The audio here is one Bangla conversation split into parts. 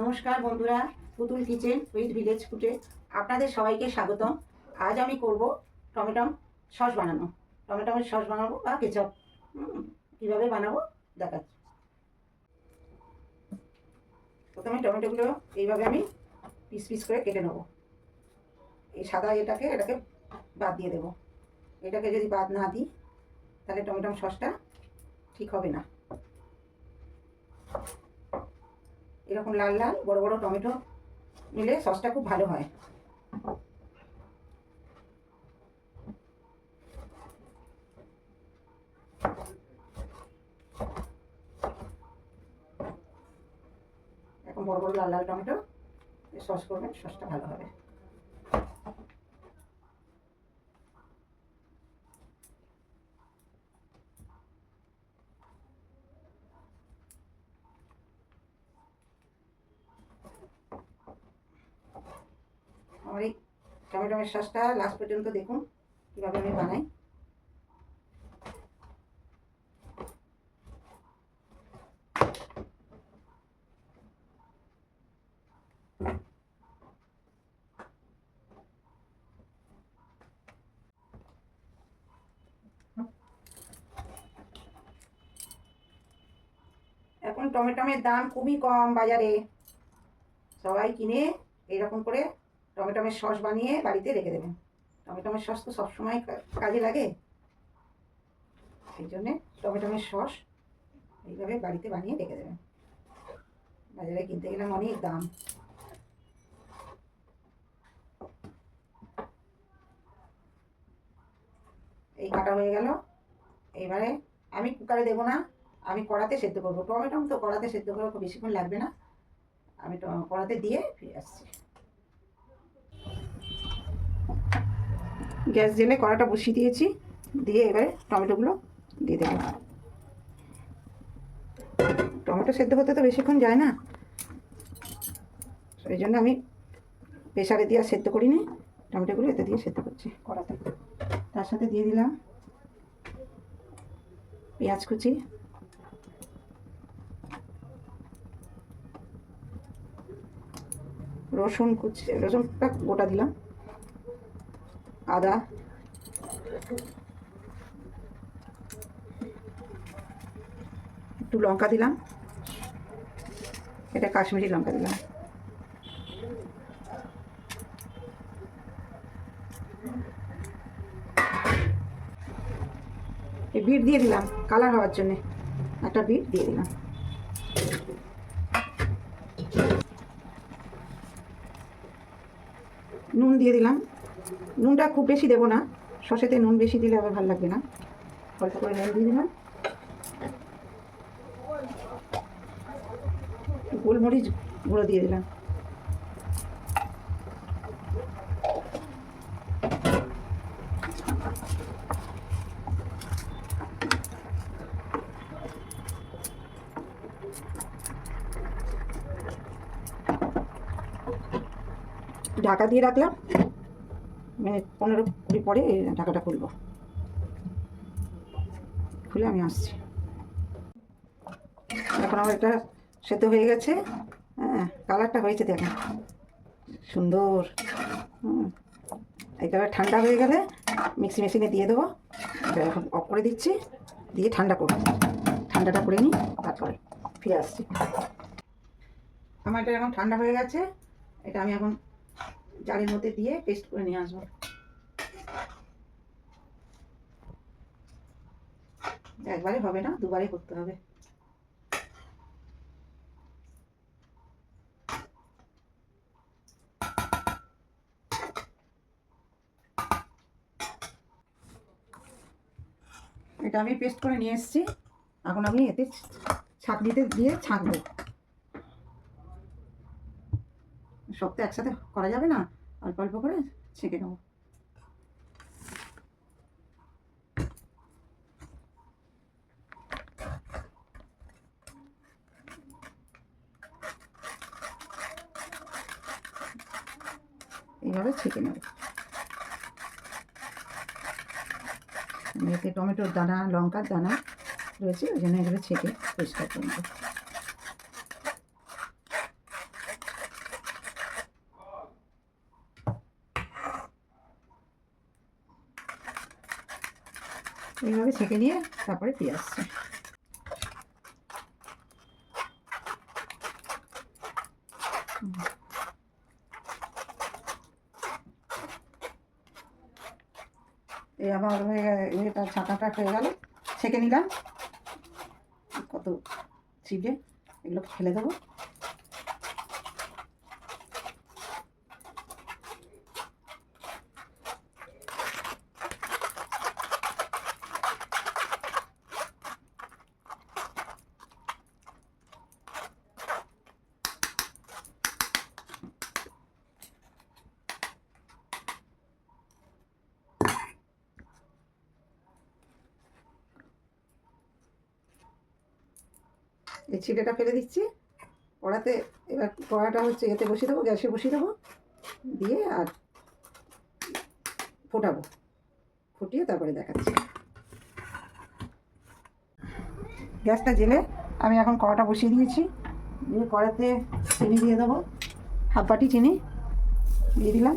নমস্কার বন্ধুরা, পুতুল কিচেন উইথ ভিলেজ ফুটে আপনাদের সবাইকে স্বাগতম। আজ আমি করব টমেটম সস বানানো। টমেটমের সস বানাবো বা কেচাপ। কীভাবে বানাবো দেখাচ্ছি। প্রথমে টমেটোগুলো এইভাবে আমি পিস পিস করে কেটে নেব। এই সাদা এটাকে এটাকে বাদ দিয়ে দেবো। এটাকে যদি বাদ না দিই, তাহলে টমেটম সসটা ঠিক হবে না। এরকম লাল লাল, বড় বড় টমেটো নিলে সসটা খুব ভালো হয়। এখন বড় বড় লাল লাল টমেটো সস করবেন, সসটা ভালো হবে আমার এই টমেটোমের সসটা লাস্ট পর্যন্ত দেখুন, কীভাবে আমি বানাই। এখন টমেটোমের দাম খুবই কম বাজারে। সবাই কিনে এরকম করে টমেটোমের সস বানিয়ে বাড়িতে রেখে দেবেন টমেটোমের সস তো সবসময় কাজে লাগে। সেই জন্যে টমেটোমের সস এইভাবে বাড়িতে বানিয়ে রেখে দেবেন বাজারে কিনতে গেলাম অনেক দাম। এই কাটা হয়ে গেল। এইবারে আমি কুকারে দেবো না, আমি কড়াতে সেদ্ধ করব। টমেটো তো কড়াতে সেদ্ধ করব বেশিক্ষণ লাগবে না। আমি কড়াতে দিয়ে ফিরে আসছি। গ্যাস জেলে কড়াটা বসিয়ে দিয়েছি। দিয়ে এবারে টমেটোগুলো দিয়ে দেবো। টমেটো সেদ্ধ করতে তো বেশিক্ষণ যায় না। সেই জন্য আমি প্রেশারে দিয়ে আর সেদ্ধ করিনি। টমেটোগুলো এতে দিয়ে সেদ্ধ করছি কড়াতে। তার সাথে দিয়ে দিলাম পেঁয়াজ কুচি। রসুন কুচি, রসুনটা গোটা দিলাম। আদা একটু লঙ্কা দিলাম। এটা কাশ্মীরি লঙ্কা দিলাম। বিট দিয়ে দিলাম, কালার হওয়ার জন্যে। একটা বিট দিয়ে দিলাম। নুন দিয়ে দিলাম। নুনটা খুব বেশি দেবো না। সসেতে নুন বেশি দিলে আবার ভালো লাগবে না। অল্প করে নুন দিয়ে দিলাম। গোলমরিচ গুঁড়ো দিয়ে দিলাম। ঢাকা দিয়ে রাখলাম। মিনিট পনেরো কুড়ি পরে এই ঢাকাটা খুলবো। খুলে আমি আসছি। এখন আমার এটা সেদ্ধ হয়ে গেছে। হ্যাঁ কালারটা হয়েছে দেখেন। সুন্দর। এইভাবে ঠান্ডা হয়ে গেলে মিক্সি মেশিনে দিয়ে দেবো। এখন অফ করে দিচ্ছি, দিয়ে ঠান্ডা করব। ঠান্ডাটা করে নিই, তারপরে ফিরে আসছি। আমার এটা এখন ঠান্ডা হয়ে গেছে। এটা আমি এখন জারের মধ্যে দিয়ে পেস্ট করে নিয়ে আসব। একবারে হবে না, দুবারে করতে হবে। এটা আমি পেস্ট করে নিয়ে এসেছি। এখন আমি এতে ছাঁকনিতে দিয়ে ছাঁকবো। সব তো একসাথে করা যাবে না? অল্প অল্প করে ছেঁকে নেব। এইভাবে ছেঁকে নেব। এতে টমেটোর দানা, লঙ্কার দানা রয়েছে, ওই জন্য এগুলো ছেঁকে পরিষ্কার করে নেব। এইভাবে ছেঁকে নিয়ে তারপরে আসছে এই আমার হয়ে এটা ছাঁকাটা হয়ে গেল। ছেঁকে নিলাম। কত ছিপে এগুলো ফেলে দেবো। এই ছিটেটা ফেলে দিচ্ছি। কড়াতে এবার কড়াটা হচ্ছে এতে বসিয়ে দেবো, গ্যাসে বসিয়ে দেবো। দিয়ে আর ফোটাবো। ফুটিয়ে তারপরে দেখাচ্ছি। গ্যাসটা জেলে আমি এখন কড়াটা বসিয়ে দিয়েছি। দিয়ে কড়াতে চিনি দিয়ে দেবো। হাফ বাটি চিনি দিয়ে দিলাম।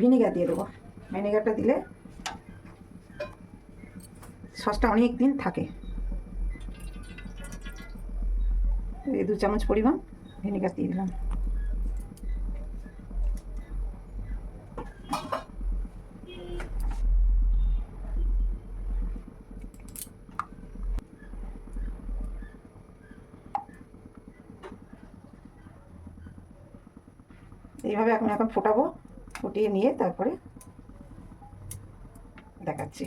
ভিনেগার দিয়ে দেবো। ভিনেগারটা দিলে সসটা অনেক দিন থাকে। এই দু চামচ পরিমাণ ভিনেগার দিয়ে দিলাম। এইভাবে এখন এখন ফোটাবো। ফুটিয়ে নিয়ে তারপরে দেখাচ্ছি।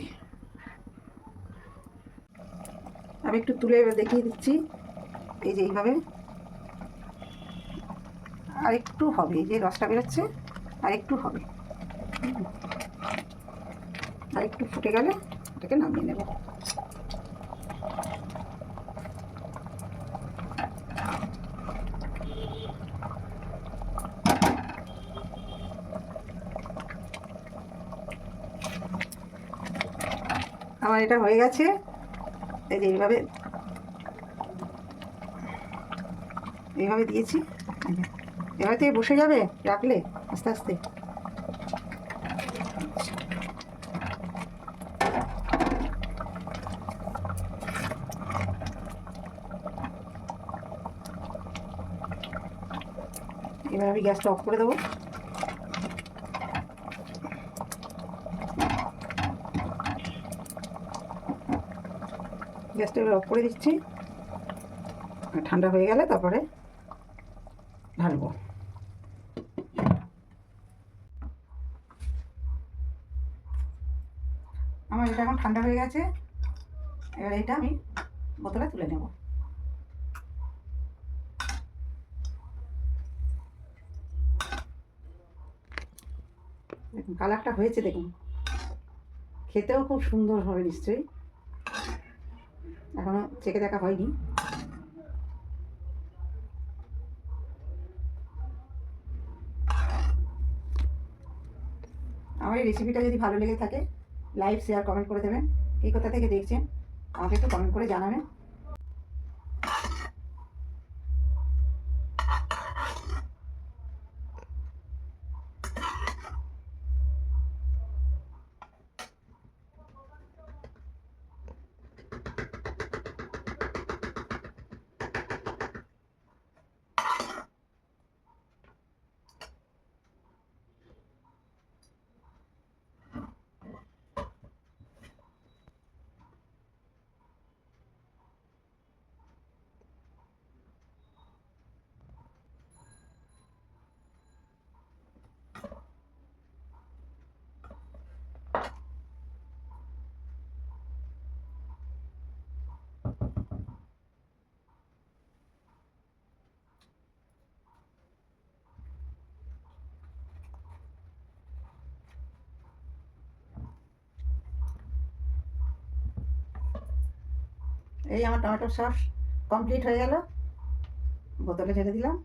আমি একটু তুলে এবার দেখিয়ে দিচ্ছি। এই যে এইভাবে। আর একটু হবে, এই যে রসটা বেরোচ্ছে আর একটু হবে। আর একটু ফুটে গেলে এটাকে নামিয়ে নেব। আমার এটা হয়ে গেছে। এই যে এইভাবে। এইভাবে দিয়েছি। এভাবে থেকে বসে যাবে, রাখলে আস্তে আস্তে। এবার আমি গ্যাসটা অফ করে দেবো। গ্যাসটা অফ করে দিচ্ছি। ঠান্ডা হয়ে গেলে তারপরে ঢালবো। আমার এটা এখন ঠান্ডা হয়ে গেছে। এবার এটা আমি বোতলে তুলে নেব। দেখুন, কালারটা হয়েছে, দেখুন। খেতেও খুব সুন্দর হবে নিশ্চয়ই। এখনও চেকে দেখা হয়নি। আমার এই রেসিপিটা যদি ভালো লেগে থাকে লাইক শেয়ার কমেন্ট করে দেবেন। এই কথা থেকে দেখছেন, আমাকে একটু কমেন্ট করে জানাবেন। এই আমার টমেটো সস কমপ্লিট হয়ে গেল। বোতলে ঢেলে দিলাম।